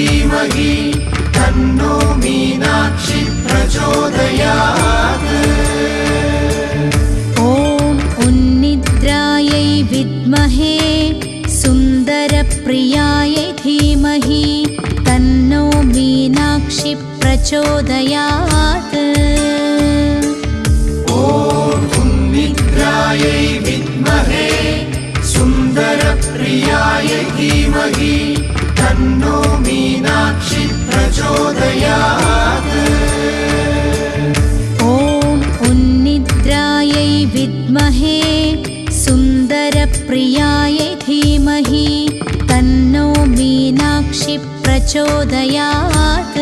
धीमहि तन्नो मीनाक्षि प्रचोदयात्। ॐ उन्निद्रायै विद्महे सुन्दरप्रियायै धीमहि तन्नो मीनाक्षि प्रचोदयात्। ॐ निद्राय विद्महे सुन्दरप्रियायै धीमहि प्रचोदयात् ॐ उन्निद्रायै विद्महे सुन्दरप्रियायै धीमहि तन्नो मीनाक्षि प्रचोदयात्